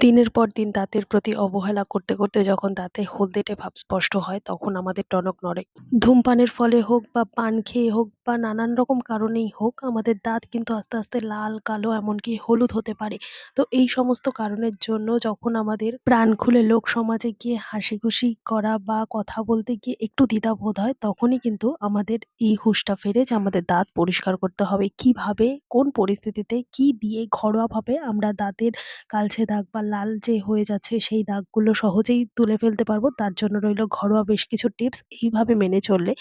দিনের পর দিন দাঁতের প্রতি অবহেলা করতে, করতে যখন দাঁতে হলদেটে ভাব স্পষ্ট হয় তখন আমাদের টনক নড়ে। ধূমপানের ফলে হোক বা পান খেয়ে হোক বা নানান রকম কারণেই হোক আমাদের দাঁত কিন্তু আস্তে, আস্তে লাল, কালো এমনকি হলুদ হতে পারে। তো এই সমস্ত কারণের জন্য যখন আমাদের প্রাণ খুলে লোক সমাজে গিয়ে হাসিখুশি করা বা কথা বলতে গিয়ে একটু দ্বিধাবোধ হয় তখনই কিন্তু আমাদের এই হুশটা ফেরে যে আমাদের দাঁত পরিষ্কার করতে হবে। কীভাবে, কোন পরিস্থিতিতে, কি দিয়ে ঘরোয়াভাবে আমরা দাঁতের কালছে দাগ বা লাল যে হয়ে যাচ্ছে সেই দাগগুলো সহজেই তুলে ফেলতে পারব। তার জন্য রইল ঘরোয়া বেশ কিছু টিপস। এইভাবে মেনে চললে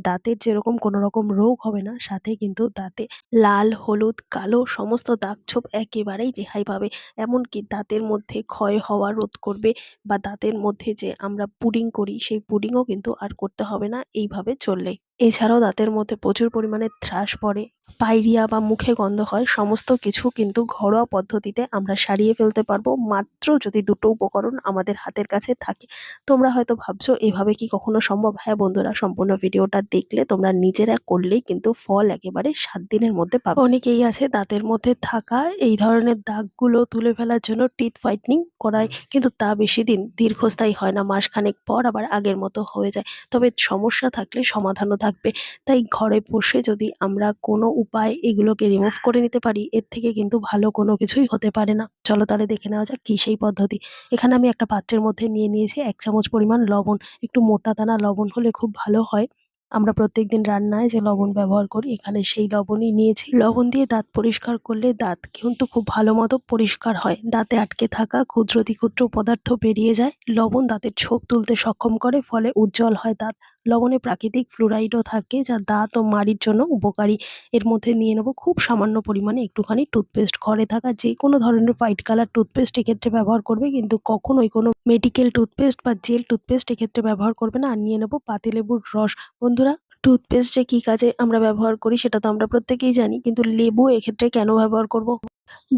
দাঁতের যেরকম কোনো রকম রোগ হবে না, সাথে কিন্তু দাঁতে লাল, হলুদ, কালো সমস্ত দাগ ছোপ একেবারেই রেহাই পাবে। এমনকি দাঁতের মধ্যে ক্ষয় হওয়া রোধ করবে বা দাঁতের মধ্যে যে আমরা পুডিং করি, সেই পুডিংও কিন্তু আর করতে হবে না। এইভাবে চললে এছাড়াও দাঁতের মধ্যে প্রচুর পরিমাণে থ্রাশ পড়ে পাইরিয়া বা মুখে গন্ধ হয়, সমস্ত কিছু কিন্তু ঘরোয়া পদ্ধতিতে আমরা সারিয়ে ফেলতে পারব। মাত্র যদি দুটো উপকরণ আমাদের হাতের কাছে থাকে। তোমরা হয়তো ভাবছ, এভাবে কি কখনো সম্ভব? হ্যাঁ বন্ধুরা, সম্পূর্ণ ভিডিওটা দেখলে তোমরা নিজেরা করলেই কিন্তু ফল একেবারে সাত দিনের মধ্যে পাবে। অনেকেই আছে দাঁতের মধ্যে থাকা, এই ধরনের দাগগুলো তুলে ফেলার জন্য টিথ হোয়াইটনিং করায়, কিন্তু তা বেশি দিন দীর্ঘস্থায়ী হয় না। মাসখানেক পর আবার আগের মতো হয়ে যায়। তবে সমস্যা থাকলে সমাধানও থাকবে। তাই ঘরে বসে যদি আমরা কোনো উপায় এগুলোকে রিমুভ করে নিতে পারি, এর থেকে কিন্তু ভালো কোনো কিছুই হতে পারে না। চলো তাহলে দেখে নেওয়া যাক কী সেই পদ্ধতি। এখানে আমি একটা পাত্রের মধ্যে নিয়ে নিয়েছি এক চামচ পরিমাণ লবণ। একটু মোটা দানা লবণ হলে খুব ভালো হয়। আমরা প্রত্যেকদিন রান্নায় যে লবণ ব্যবহার করি, এখানে সেই লবণই নিয়েছি। লবণ দিয়ে দাঁত পরিষ্কার করলে দাঁত কিন্তু খুব ভালো মতো পরিষ্কার হয়। দাঁতে আটকে থাকা ক্ষুদ্রাতি ক্ষুদ্র পদার্থ বেরিয়ে যায়। লবণ দাঁতের ছোপ তুলতে সক্ষম করে, ফলে উজ্জ্বল হয় দাঁত। লবণে প্রাকৃতিক ফ্লুরাইডও থাকে যা দাঁত ও মাড়ির জন্য উপকারী। এর মধ্যে নিয়ে নেব খুব সামান্য পরিমাণে একটুখানি টুথপেস্ট ঘরে থাকা যে কোনো ধরনের হোয়াইট কালার টুথপেস্ট এক্ষেত্রে ব্যবহার করবে, কিন্তু কখনোই কোনো মেডিকেল টুথপেস্ট বা জেল টুথপেস্ট এক্ষেত্রে ব্যবহার করবে না। আর নিয়ে নেব পাতিলেবুর রস। বন্ধুরা টুথপেস্ট যে কী কাজে আমরা ব্যবহার করি সেটা তো আমরা প্রত্যেকেই জানি, কিন্তু লেবু এক্ষেত্রে কেন ব্যবহার করব?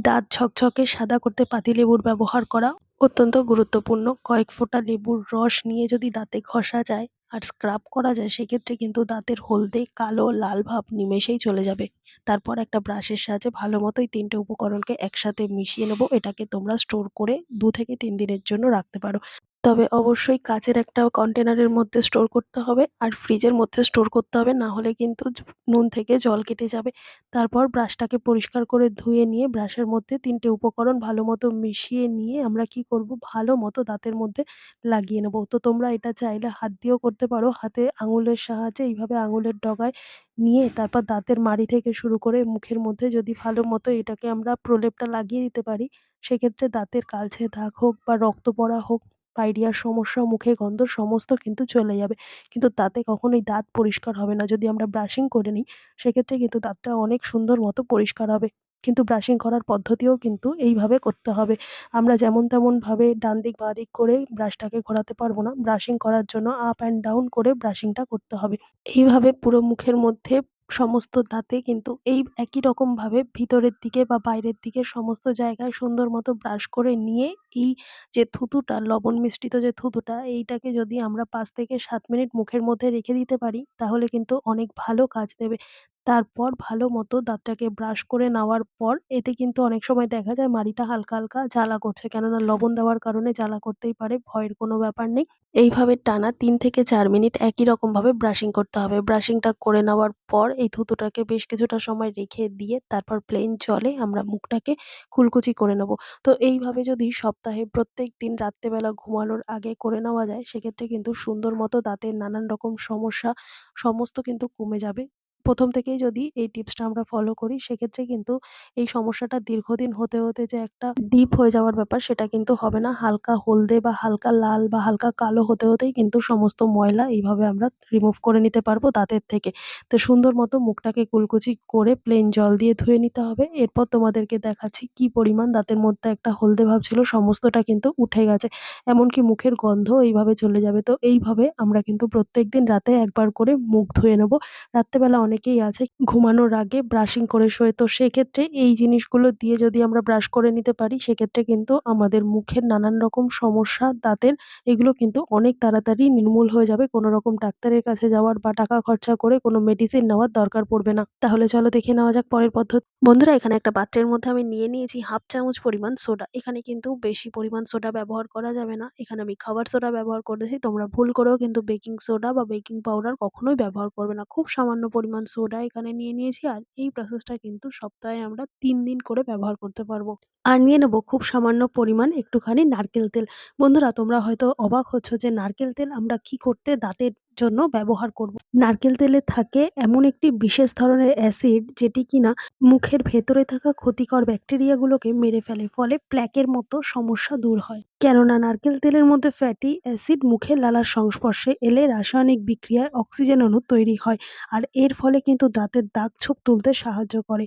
দাঁত ঝকঝকে সাদা করতে পাতিলেবুর ব্যবহার করা অত্যন্ত গুরুত্বপূর্ণ। কয়েক ফোঁটা লেবুর রস নিয়ে যদি দাঁতে ঘষা যায় আর স্ক্রাব করা যায়, সেক্ষেত্রে কিন্তু দাঁতের হলদে কালো লাল ভাব নিমেষেই চলে যাবে। তারপর একটা ব্রাশের সাহায্যে ভালো মতো এই তিনটে উপকরণকে একসাথে মিশিয়ে নেব। এটাকে তোমরা স্টোর করে দু থেকে তিন দিনের জন্য রাখতে পারো। তবে অবশ্যই কাচের একটা কন্টেনারের মধ্যে স্টোর করতে হবে আর ফ্রিজের মধ্যে স্টোর করতে হবে, না হলে কিন্তু নুন থেকে জল কেটে যাবে। তারপর ব্রাশটাকে পরিষ্কার করে ধুয়ে নিয়ে ব্রাশের মধ্যে তিনটে উপকরণ ভালো মতো মিশিয়ে নিয়ে আমরা কি করব? ভালো মতো দাঁতের মধ্যে লাগিয়ে নেব। তো তোমরা এটা চাইলে হাত দিয়েও করতে পারো। হাতে আঙুলের সাহায্যে এইভাবে আঙুলের ডগায় নিয়ে তারপর দাঁতের মাড়ি থেকে শুরু করে মুখের মধ্যে যদি ভালো মতো এটাকে আমরা প্রলেপটা লাগিয়ে দিতে পারি, সেক্ষেত্রে দাঁতের কালচে দাগ হোক বা রক্ত পড়া হোক পাইরিয়ার সমস্যা, মুখে গন্ধ সমস্ত কিন্তু চলে যাবে। কিন্তু তাতে কখনোই দাঁত পরিষ্কার হবে না। যদি আমরা ব্রাশিং করে নিই, সেক্ষেত্রে কিন্তু দাঁতটা অনেক সুন্দর মতো পরিষ্কার হবে। কিন্তু ব্রাশিং করার পদ্ধতিও কিন্তু এইভাবে করতে হবে। আমরা যেমন তেমনভাবে ডান দিক বাঁ দিক করে ব্রাশটাকে ঘোরাতে পারব না। ব্রাশিং করার জন্য আপ অ্যান্ড ডাউন করে ব্রাশিংটা করতে হবে। এইভাবে পুরো মুখের মধ্যে সমস্ত দাঁতে কিন্তু এই একই রকমভাবে ভিতরের দিকে বা বাইরের দিকে সমস্ত জায়গায় সুন্দর মতো ব্রাশ করে নিয়ে এই যে থুতুটা, লবণ মিশ্রিত যে থুতুটা, এইটাকে যদি আমরা পাঁচ থেকে সাত মিনিট মুখের মধ্যে রেখে দিতে পারি, তাহলে কিন্তু অনেক ভালো কাজ দেবে। তারপর ভালো মতো দাঁতটাকে ব্রাশ করে নেওয়ার পর এতে কিন্তু অনেক সময় দেখা যায় মাড়িটা হালকা হালকা জ্বালা করছে। কেননা লবণ দেওয়ার কারণে জ্বালা করতেই পারে, ভয়ের কোনো ব্যাপার নেই। এইভাবে টানা তিন থেকে চার মিনিট একই রকমভাবে ব্রাশিং করতে হবে। ব্রাশিংটা করে নেওয়ার পর এই থুতুটাকে বেশ কিছুটা সময় রেখে দিয়ে তারপর প্লেন জলে আমরা মুখটাকে কুলকুচি করে নেব। তো এইভাবে যদি সপ্তাহে প্রত্যেক দিন রাত্রেবেলা ঘুমানোর আগে করে নেওয়া যায়, সেক্ষেত্রে কিন্তু সুন্দর মতো দাঁতের নানান রকম সমস্যা, সমস্ত কিন্তু কমে যাবে। প্রথম থেকেই যদি এই টিপসটা আমরা ফলো করি, সেক্ষেত্রে কিন্তু এই সমস্যাটা দীর্ঘদিন হতে হতে যে একটা ডিপ হয়ে যাওয়ার ব্যাপার, সেটা কিন্তু হবে না। হালকা হলদে বা হালকা লাল বা হালকা কালো হতে, হতেই কিন্তু সমস্ত ময়লা এইভাবে আমরা রিমুভ করে নিতে পারব দাঁতের থেকে। তো সুন্দর মতো মুখটাকে কুলকুচি করে প্লেন জল দিয়ে ধুয়ে নিতে হবে। এরপর তোমাদেরকে দেখাচ্ছি কি পরিমাণ দাঁতের মধ্যে একটা হলদে ভাব ছিল, সমস্তটা কিন্তু উঠে গেছে। এমনকি মুখের গন্ধ এইভাবে চলে যাবে। তো এইভাবে আমরা কিন্তু প্রত্যেক দিন রাতে একবার করে মুখ ধুয়ে নেব। রাত্রেবেলা অনেক অনেকেই আছে ঘুমানোর আগে ব্রাশিং করে শোয়। তো সেক্ষেত্রে এই জিনিসগুলো দিয়ে যদি আমরা ব্রাশ করে নিতে পারি, সেক্ষেত্রে কিন্তু আমাদের মুখের নানান রকম সমস্যা, দাঁতের এগুলো কিন্তু অনেক তাড়াতাড়ি নির্মূল হয়ে যাবে। কোনো রকম ডাক্তারের কাছে যাওয়ার বা টাকা খরচা করে কোনো মেডিসিন নেওয়ার দরকার পড়বে না। তাহলে চলো দেখে নেওয়া যাক পরের পদ্ধতি। বন্ধুরা, এখানে একটা পাত্রের মধ্যে আমি নিয়ে নিয়েছি হাফ চামচ পরিমাণ সোডা। এখানে কিন্তু বেশি পরিমাণ সোডা ব্যবহার করা যাবে না। এখানে আমি খাবার সোডা ব্যবহার করেছি। তোমরা ভুল করেও কিন্তু বেকিং সোডা বা বেকিং পাউডার কখনোই ব্যবহার করবে না। খুব সামান্য পরিমাণ সোডা এখানে নিয়ে নিয়েছি আর এই প্রসেসটা কিন্তু সপ্তাহে আমরা তিন দিন করে ব্যবহার করতে পারব। আর নিয়ে নেব খুব সামান্য পরিমাণ একটুখানি নারকেল তেল। বন্ধুরা তোমরা হয়তো অবাক হচ্ছ যে নারকেল তেল আমরা কি করতে দাঁতের জন্য ব্যবহার করব। নারকেল তেলে থাকে এমন একটি বিশেষ ধরনের অ্যাসিড যেটি কিনা মুখের ভেতরে থাকা ক্ষতিকর ব্যাকটেরিয়াগুলোকে মেরে ফেলে, ফলে প্ল্যাকের মতো সমস্যা দূর হয়। কেননা নারকেল তেলের মধ্যে ফ্যাটি অ্যাসিড মুখের লালার সংস্পর্শে এলে রাসায়নিক বিক্রিয়ায় অক্সিজেন অণু তৈরি হয় আর এর ফলে কিন্তু দাঁতের দাগ ছোপ তুলতে সাহায্য করে।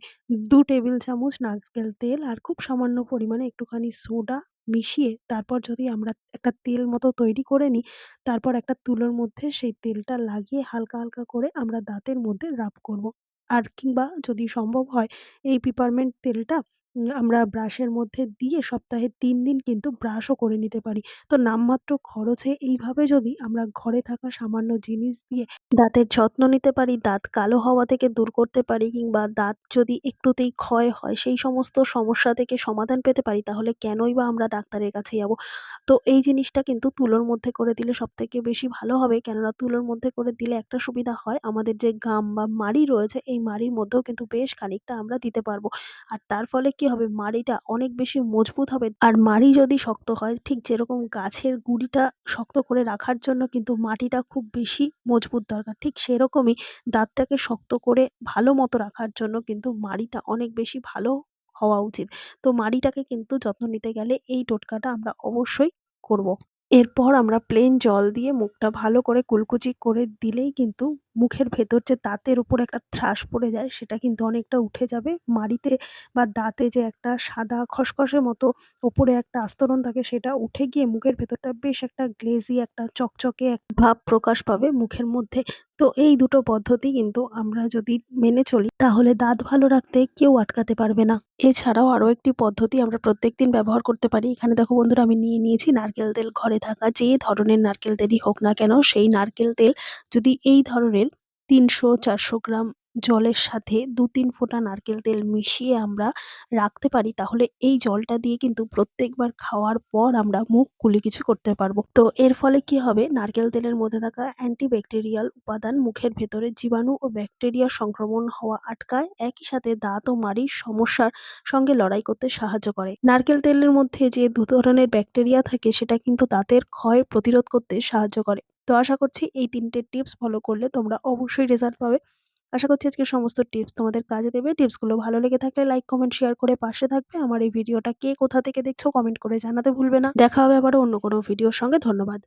দু টেবিল চামচ নারকেল তেল আর খুব সামান্য পরিমাণে একটুখানি সোডা মিশিয়ে তারপর যদি আমরা একটা তেল মতো তৈরি করে নিই, তারপর একটা তুলোর মধ্যে সেই তেলটা লাগিয়ে হালকা হালকা করে আমরা দাঁতের মধ্যে রাব করব। আর কিংবা যদি সম্ভব হয়, এই পিপারমেন্ট তেলটা আমরা ব্রাশের মধ্যে দিয়ে সপ্তাহে তিন দিন কিন্তু ব্রাশও করে নিতে পারি। তো নামমাত্র খরচে এইভাবে যদি আমরা ঘরে থাকা সামান্য জিনিস দিয়ে দাঁতের যত্ন নিতে পারি, দাঁত কালো হওয়া থেকে দূর করতে পারি কিংবা দাঁত যদি একটুতেই ক্ষয় হয় সেই সমস্ত সমস্যা থেকে সমাধান পেতে পারি তাহলে কেনই বা আমরা ডাক্তারের কাছে যাব। তো এই জিনিসটা কিন্তু তুলোর মধ্যে করে দিলে সবথেকে বেশি ভালো হবে কেননা তুলোর মধ্যে করে দিলে একটা সুবিধা হয় আমাদের যে গাম বা মাড়ি রয়েছে এই মাড়ির মধ্যেও কিন্তু বেশ খানিকটা আমরা দিতে পারব। আর তার ফলে কি হবে, মাড়িটা অনেক বেশি মজবুত হবে আর মাড়ি যদি শক্ত হয়, ঠিক যেরকম গাছের গুড়িটা শক্ত করে রাখার জন্য কিন্তু মাটিটা খুব বেশি মজবুত দরকার ঠিক সেরকমই দাঁতটাকে শক্ত করে ভালো মতো রাখার জন্য কিন্তু মাড়িটা অনেক বেশি ভালো হওয়া উচিত। তো মাড়িটাকে কিন্তু যত্ন নিতে গেলে এই টোটকাটা আমরা অবশ্যই করব। এরপর আমরা প্লেন জল দিয়ে মুখটা ভালো করে কুলকুচি করে দিলেই কিন্তু মুখের ভেতর যে দাঁতের উপর একটা ত্রাস পড়ে যায়, সেটা কিন্তু অনেকটা উঠে যাবে। মাড়িতে বা দাঁতে যে একটা সাদা খসখসে মতো ওপরে একটা আস্তরণ থাকে, সেটা উঠে গিয়ে মুখের ভেতরটা বেশ একটা গ্লেজি একটা চকচকে এক ভাব প্রকাশ পাবে মুখের মধ্যে। তো এই দুটো পদ্ধতি কিন্তু আমরা যদি মেনে চলি, তাহলে দাঁত ভালো রাখতে কেউ আটকাতে পারবে না। এছাড়াও আরও একটি পদ্ধতি আমরা প্রত্যেকদিন ব্যবহার করতে পারি। এখানে দেখো বন্ধুরা, আমি নিয়ে নিয়েছি নারকেল তেল ঘরে থাকা যে ধরনের নারকেল তেলই হোক না কেন, সেই নারকেল তেল যদি এই ধরনের তিনশো, চারশো গ্রাম জলের সাথে ২-৩ ফোঁটা নারকেল তেল মিশিয়ে আমরা রাখতে পারি, তাহলে এই জলটা দিয়ে কিন্তু প্রত্যেকবার খাওয়ার পর আমরা মুখ কুলিকুচি করতে পারব। তো এর ফলে কি হবে নারকেল তেলের মধ্যে থাকা অ্যান্টিব্যাকটেরিয়াল উপাদান মুখের ভেতরে জীবাণু ও ব্যাকটেরিয়া সংক্রমণ হওয়া আটকায়, একই সাথে দাঁত ও মাড়ির সমস্যার সঙ্গে লড়াই করতে সাহায্য করে। নারকেল তেলের মধ্যে যে দু ধরনের ব্যাকটেরিয়া থাকে, সেটা কিন্তু দাঁতের ক্ষয় প্রতিরোধ করতে সাহায্য করে। তো আশা করছি এই তিনটে টিপস ফলো করলে তোমরা অবশ্যই রেজাল্ট পাবে। আশা করছি আজকে সমস্ত টিপস তোমাদের কাজে দেবে। টিপসগুলো ভালো লেগে থাকলে লাইক, কমেন্ট, শেয়ার করে পাশে থাকবে। আমার এই ভিডিওটা কে কোথা থেকে দেখছ কমেন্ট করে জানাতে ভুলবে না। দেখা হবে আবার অন্য কোনো ভিডিওর সঙ্গে ধন্যবাদ।